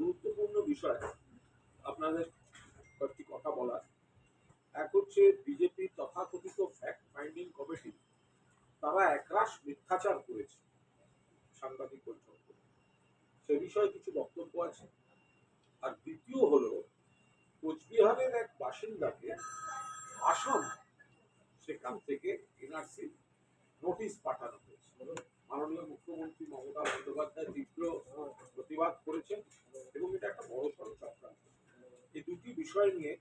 গুরুত্বপূর্ণ বিষয় আপনাদের কয়েকটি কথা বলার। এক হচ্ছে বিজেপি তথাকথিত ফ্যাক্ট ফাইন্ডিং কমিটি তারা একরাশ মিথ্যাচার করেছে সাংবাদিক বৈঠক সে বিষয়ে কিছু বক্তব্য আছে। আর দ্বিতীয় হলো, কোচবিহারের এক বাসিন্দাকে আসাম সেখান থেকে এনআরসি নোটিশ পাঠানো হয়েছে। মাননীয় মুখ্যমন্ত্রী মমতা বন্দ্যোপাধ্যায় তীব্র প্রতিবাদ করেছেন এবং এটা একটা বড় সড় চক্রান্ত এই দুটি বিষয় নিয়ে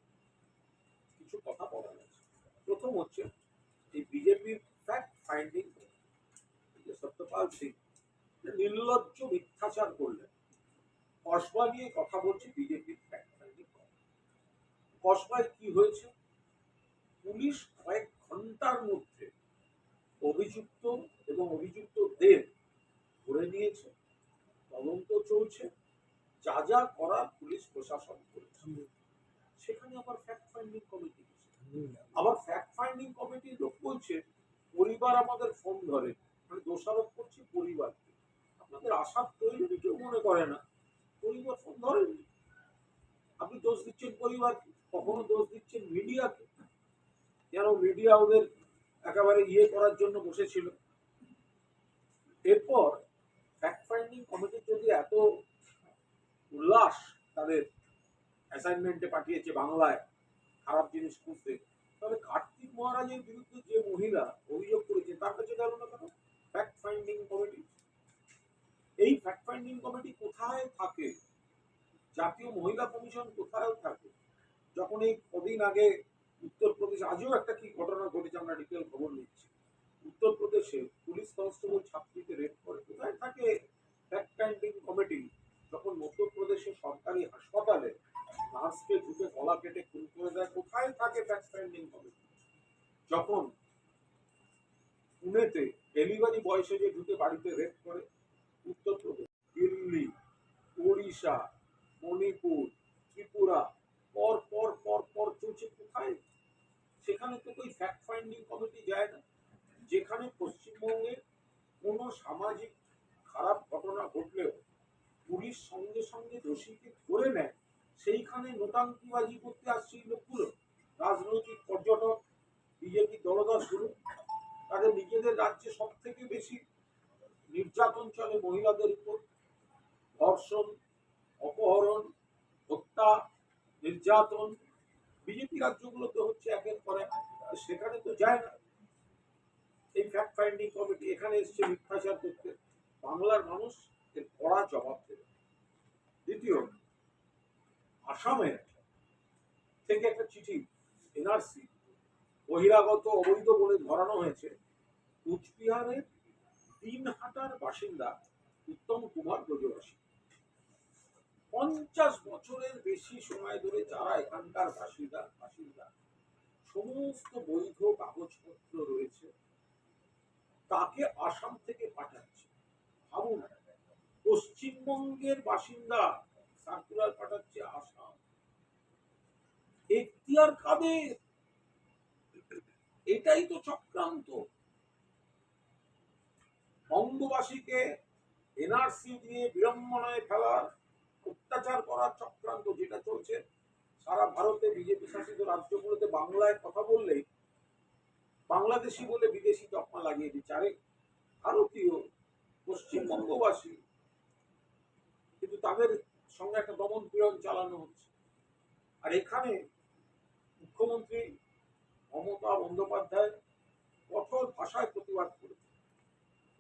কিছু কথা বলা গেছে প্রথম হচ্ছে, এই বিজেপির ফ্যাক্ট ফাইন্ডিং যে সত্যপাল সিং নির্লজ্জ মিথ্যাচার করলেন, কসবা নিয়ে কথা বলছে বিজেপির ফ্যাক্ট ফাইন্ডিং কসবায় কি হয়েছে পুলিশ কয়েক ঘণ্টার মধ্যে অভিযুক্ত এবং অভিযুক্তদের ধরে নিয়েছে তদন্ত চলছে, যা যা করার পুলিশ প্রশাসন করেছে। সেখানে আবার ফ্যাক্ট ফাইন্ডিং কমিটি আবার ফ্যাক্ট ফাইন্ডিং কমিটির লোক বলছে, পরিবার আমাদের ফোন ধরে। মানে দোষারোপ করছি পরিবারকে। আপনাদের আশার প্রয়োজনই কেউ মনে করে না। পরিবার ফোন ধরেনি। আপনি দোষ দিচ্ছেন পরিবারকে। কখনো দোষ দিচ্ছেন মিডিয়াকে। যেন মিডিয়া ওদের একেবারে ইয়ে করার জন্য বসেছিল? এরপর ফ্যাক্ট ফাইন্ডিং কমিটির যদি এত উল্লাস তাদের অ্যাসাইনমেন্টে পাঠিয়েছে বাংলায় খারাপ জিনিস খুঁজতে, তাহলে কার্তিক মহারাজের বিরুদ্ধে যে মহিলা অভিযোগ করেছে, তার কাছে গেল না কেন? ফ্যাক্ট ফাইন্ডিং কমিটি এই ফ্যাক্ট ফাইন্ডিং কমিটি কোথায় থাকে? জাতীয় মহিলা কমিশন কোথায় থাকে? যখন এই কদিন আগে উত্তরপ্রদেশ, আজও একটা কি ঘটনা ঘটেছে আমরা ডিটেল খবর নিচ্ছি। উত্তরপ্রদেশে পুলিশ কনস্টেবল ছাত্রীকে রেপ করে। কোথায় থাকে ফ্যাক্ট ফাইন্ডিং কমিটি যখন মধ্যপ্রদেশের সরকারি হাসপাতালে নার্সকে ঢুকে গলা কেটে খুন করে দেয়, কোথায় থাকে ফ্যাক্ট ফাইন্ডিং কমিটি যখন পুনেতে ডেলিভারি বয়সে যে ঢুকে বাড়িতে রেপ করে, উত্তরপ্রদেশ, দিল্লি, ওড়িশা মণিপুর ত্রিপুরা পর পর পর পর চলছে কোথায় সেখানে তো ওই ফ্যাক্ট ফাইন্ডিং কমিটি যায় না যেখানে পশ্চিমবঙ্গে কোনো সামাজিক খারাপ ঘটনা ঘটলেও পুলিশ সঙ্গে সঙ্গে দোষীকে ধরে নেয়, সেইখানে নোটাঙ্কিবাজি করতে আসছে এই লোকগুলো। রাজনৈতিক পর্যটক, বিজেপি দলদাসগুলো তাদের নিজেদের রাজ্যে সব থেকে বেশি নির্যাতন চলে মহিলাদের উপর। ধর্ষণ, অপহরণ, হত্যা, নির্যাতন, বিজেপি রাজ্যগুলোতে হচ্ছে একের পর এক সেখানে তো যায় না। এই ফ্যাক্ট ফাইন্ডিং কমিটি এখানে এসছে মিথ্যাচার করতে। বাংলার মানুষ এর কড়া জবাব দেবে। দ্বিতীয়, আসামের থেকে একটা চিঠি, এনআরসি, বহিরাগত অবৈধ বলে ধরানো হয়েছে। কুচবিহারের দিনহাটার বাসিন্দা উত্তম কুমার ব্রজবাসী। পঞ্চাশ বছরের বেশি সময় ধরে যারা এখানকার বাসিন্দা বাসিন্দা, সমস্ত বৈধ কাগজপত্র রয়েছে, তাকে আসাম থেকে পাঠাচ্ছে। পশ্চিমবঙ্গের বাসিন্দা সার্কুলার পাঠাচ্ছে আসাম এখতিয়ার কাদের? এটাই তো চক্রান্ত। বঙ্গবাসীকে এনআরসি দিয়ে বিড়ম্বনায় ফেলার, অত্যাচার করার চক্রান্ত যেটা চলছে, সারা ভারতে বিজেপি শাসিত রাজ্যগুলোতে বাংলায় কথা বললেই বাংলাদেশি বলে বিদেশি তকমা লাগিয়ে দিচ্ছে। আরে ভারতীয়, পশ্চিমবঙ্গবাসী কিন্তু তাদের সঙ্গে একটা দমন পীড়ন চালানো হচ্ছে। আর এখানে মুখ্যমন্ত্রী মমতা বন্দ্যোপাধ্যায় কঠোর ভাষায় প্রতিবাদ করেছে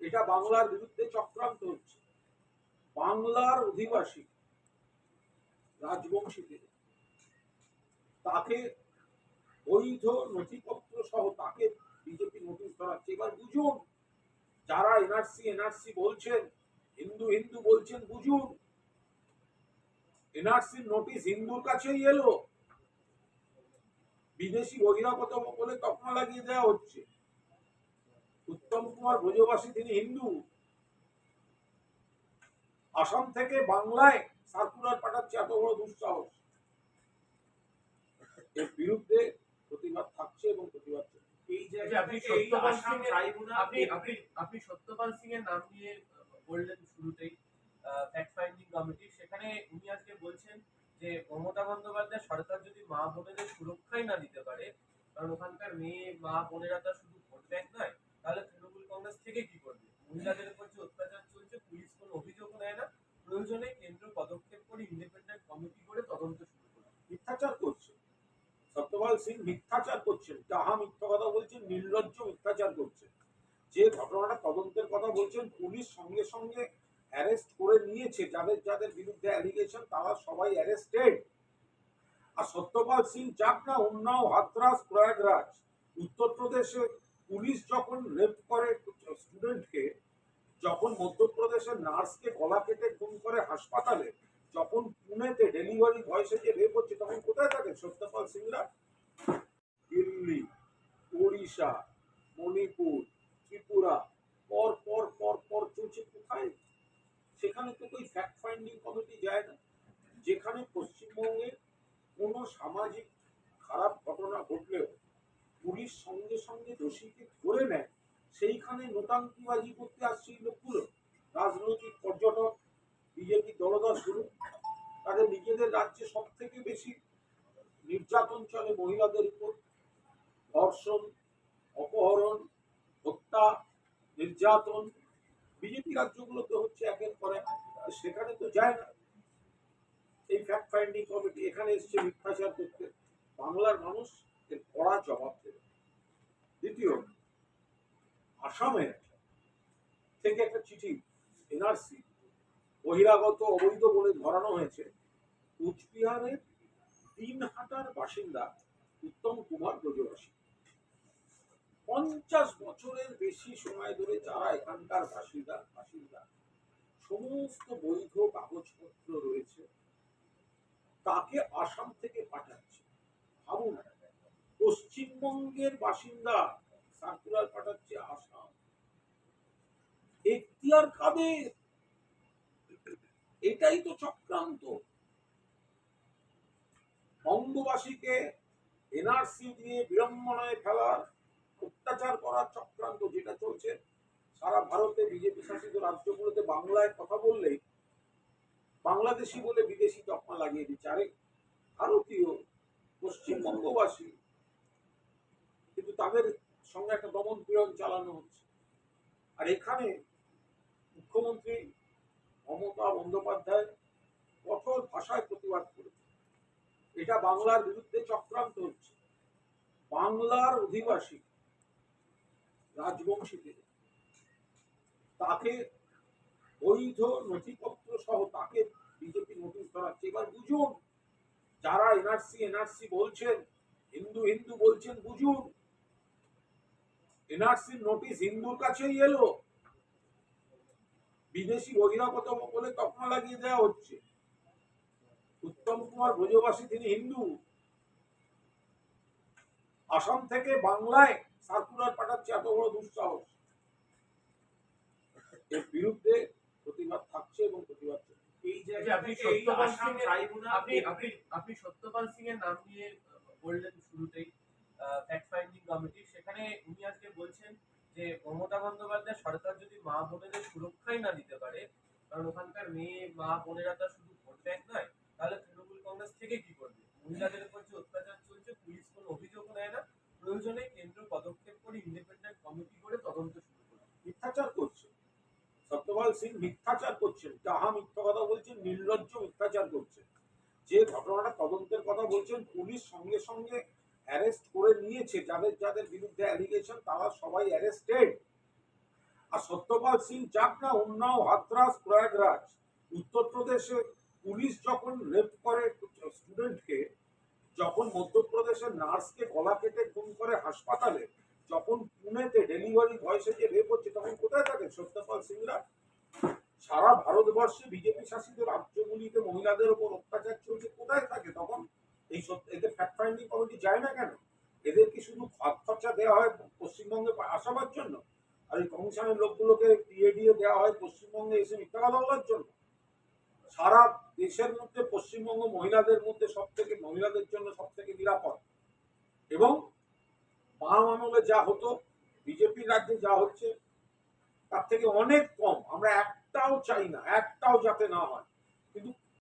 এটা বাংলার বিরুদ্ধে চক্রান্ত হচ্ছে। বাংলার অধিবাসী রাজবংশীদের, তাকে বৈধ নথিপত্র সহ তাকে বিজেপি নোটিশ ধরাচ্ছে। এবার বুঝুন, যারা এনআরসি এনআরসি বলছেন, হিন্দু হিন্দু বলছেন, বুঝুন এনআরসির নোটিশ হিন্দুর কাছেই এলো। বিদেশি বহিরাগত বলে তকমা লাগিয়ে দেওয়া হচ্ছে। উত্তম কুমার ব্রজবাসী তিনি হিন্দু। আসাম থেকে বাংলায় সার্কুলার পাঠাচ্ছে এত বড় দুঃসাহস। এর বিরুদ্ধে প্রতিবাদ থাকছে এবং প্রতিবাদ। এই যে আপনি আপনি সত্যপাল সিং এর নাম নিয়ে বললেন শুরুতেই। ফ্যাক্ট ফাইন্ডিং কমিটি সেখানে উনি আজকে বলছেন যে মমতা বন্দ্যোপাধ্যায় সরকার যদি মা বোনেদের সুরক্ষাই না দিতে পারে, কারণ ওখানকার মেয়ে, মা বোনেরা তো শুধু ভোট ব্যাংক নয়, তাহলে তৃণমূল কংগ্রেস থেকে কি করবে? মহিলাদের উপর যে অত্যাচার চলছে, পুলিশ কোনো অভিযোগ নেয় না, প্রয়োজনে কেন্দ্র পদক্ষেপ করে ইন্ডিপেন্ডেন্ট কমিটি করে তদন্ত শুরু করবে। মিথ্যাচার করছে। সত্যপাল সিং মিথ্যাচার করছেন, যাহা মিথ্যা কথা বলছেন, নির্লজ্জ মিথ্যাচার করছেন যে ঘটনাটা তদন্তের কথা বলছেন, পুলিশ সঙ্গে সঙ্গে অ্যারেস্ট করে নিয়েছে, যাদের যাদের বিরুদ্ধে অ্যালিগেশন তারা সবাই অ্যারেস্টেড আর সত্যপাল সিং না উন্নাও, হাতরাস, প্রয়াগরাজ উত্তরপ্রদেশে পুলিশ যখন রেপ করে স্টুডেন্টকে যখন মধ্যপ্রদেশের নার্সকে গলা কেটে খুন করে হাসপাতালে, যখন পুনেতে ডেলিভারি বয়সে যে রেপ হচ্ছে, তখন কোথায় থাকে সত্যপাল সিংরা? দিল্লি, ওড়িশা, মণিপুর, ত্রিপুরা, পর পর পর পর চলছে ওই ফ্যাক্ট ফাইন্ডিং কমিটি যায় না। যেখানে পশ্চিমবঙ্গে কোনো সামাজিক খারাপ ঘটনা ঘটলেও পুলিশ সঙ্গে সঙ্গে দোষীকে ধরে নেয়, সেইখানে নোটাঙ্কিবাজি করতে আসছে এই লোকগুলো। রাজনৈতিক পর্যটক, বিজেপি দলদাসগুলো তাদের নিজেদের রাজ্যে সব থেকে বেশি নির্যাতন চলে মহিলাদের উপর। ধর্ষণ, অপহরণ, হত্যা, নির্যাতন। বিজেপি রাজ্যগুলোতে হচ্ছে একের পর এক। সেখানে তো যায় না। এই ফ্যাক্ট ফাইন্ডিং কমিটি এখানে এসছে মিথ্যাচার করতে। বাংলার মানুষ এর কড়া জবাব দেবে। দ্বিতীয় আসামে থেকে একটা চিঠি, এনআরসি, বহিরাগত অবৈধ বলে ধরানো হয়েছে। কুচবিহারের দিনহাটার বাসিন্দা উত্তম কুমার ব্রজবাসী। পঞ্চাশ বছরের বেশি সময় ধরে যারা এখানকার বাসিন্দা বাসিন্দা সমস্ত বৈধ কাগজপত্র রয়েছে, তাকে আসাম থেকে পাঠাচ্ছে। ভাবুন, পশ্চিমবঙ্গের বাসিন্দা সার্কুলার পাঠাচ্ছে আসাম। এখতিয়ার কাদের? এটাই তো চক্রান্ত। বঙ্গবাসীকে এনআরসি দিয়ে বিড়ম্বনায় ফেলার অত্যাচার করার চক্রান্ত যেটা চলছে সারা ভারতে বিজেপি শাসিত রাজ্যগুলোতে বাংলায় কথা বললেই বাংলাদেশি বলে বিদেশি তকমা লাগিয়ে দিচ্ছে। আরে ভারতীয় পশ্চিমবঙ্গবাসী, কিন্তু তাদের সঙ্গে একটা দমন পীড়ন চালানো হচ্ছে। আর এখানে মুখ্যমন্ত্রী মমতা বন্দ্যোপাধ্যায় কঠোর ভাষায় প্রতিবাদ করেছে এটা বাংলার বিরুদ্ধে চক্রান্ত হচ্ছে। বাংলার অধিবাসী রাজবংশী থেকে তাকে বৈধ নথিপত্র সহ তাকে বিজেপি নোটিশ ধরাচ্ছে। এবার বুঝুন, যারা এনআরসি এনআরসি বলছেন, হিন্দু হিন্দু বলছেন, বুঝুন, এনআরসি নোটিশ হিন্দুর কাছেই এলো। বিদেশি বহিরাগত বলে তকমা লাগিয়ে দেওয়া হচ্ছে। উত্তম কুমার ব্রজবাসী, তিনি হিন্দু। আসাম থেকে বাংলায় সার্কুলার পাঠাচ্ছে, এত বড় দুঃসাহস। এর বিরুদ্ধে প্রতিবাদ থাকছে এবং প্রতিবাদ এই যে আপনি আপনি সত্যপাল সিং আপনি আপনি আপনি সত্যপাল সিং এর নাম নিয়ে বললেন শুরুতেই ফ্যাক্ট ফাইন্ডিং কমিটি সেখানে উনি আজকে বলছেন যে মমতা বন্দ্যোপাধ্যায় সরকার যদি মা বোনেদের সুরক্ষাই না দিতে পারে কারণ ওখানকার মেয়ে মা বোনেরা তার শুধু ভোট ব্যাংক নয় তাহলে তৃণমূল কংগ্রেস থেকে কি করবে মহিলাদের উপর যে অত্যাচার চলছে পুলিশ কোনো অভিযোগ নেয় না প্রয়োজনে কেন্দ্র পদক্ষেপ করে ইন্ডিপেন্ডেন্ট কমিটি করে তদন্ত শুরু করবে মিথ্যাচার করছে সত্যপাল সিং মিথ্যাচার মিথ্যা কথা বলছেন, নির্লজ্জ মিথ্যাচার যে ঘটনাটা তদন্তের কথা বলছেন, পুলিশ সঙ্গে সঙ্গে অ্যারেস্ট করে নিয়েছে। যাদের যাদের বিরুদ্ধে অ্যালিগেশন তারা সবাই অ্যারেস্টেড আর সত্যপাল সিং না উন্নাও, হাতরাস, প্রয়াগরাজ, উত্তরপ্রদেশে পুলিশ যখন রেপ করে স্টুডেন্টকে যখন মধ্যপ্রদেশের নার্সকে গলা কেটে খুন করে হাসপাতালে, যখন পুনেতে ডেলিভারি ভয়েসে যে রেপ হচ্ছে, তখন কোথায় থাকে সত্যপাল সিংরা? সারা ভারতবর্ষে বিজেপি শাসিত রাজ্যগুলিতে মহিলাদের উপর অত্যাচার চলছে, কোথায় থাকে? তখন এই এদের ফ্যাক্ট ফাইন্ডিং কমিটি যায় না কেন? এদের কি শুধু ভাত খরচা দেওয়া হয় পশ্চিমবঙ্গে আসাবার জন্য? আর এই কমিশনের লোকগুলোকে দিয়ে দেওয়া হয় পশ্চিমবঙ্গে এসে মিথ্যা কথা বলার জন্য? সারা দেশের মধ্যে পশ্চিমবঙ্গ মহিলাদের মধ্যে সব থেকে মহিলাদের জন্য সব থেকে নিরাপদ। এবং বাম যা হতো, বিজেপির রাজ্যে যা হচ্ছে, তার থেকে অনেক কম। আমরা এক একটাও চাই না একটাও যাতে না হয়। কিন্তু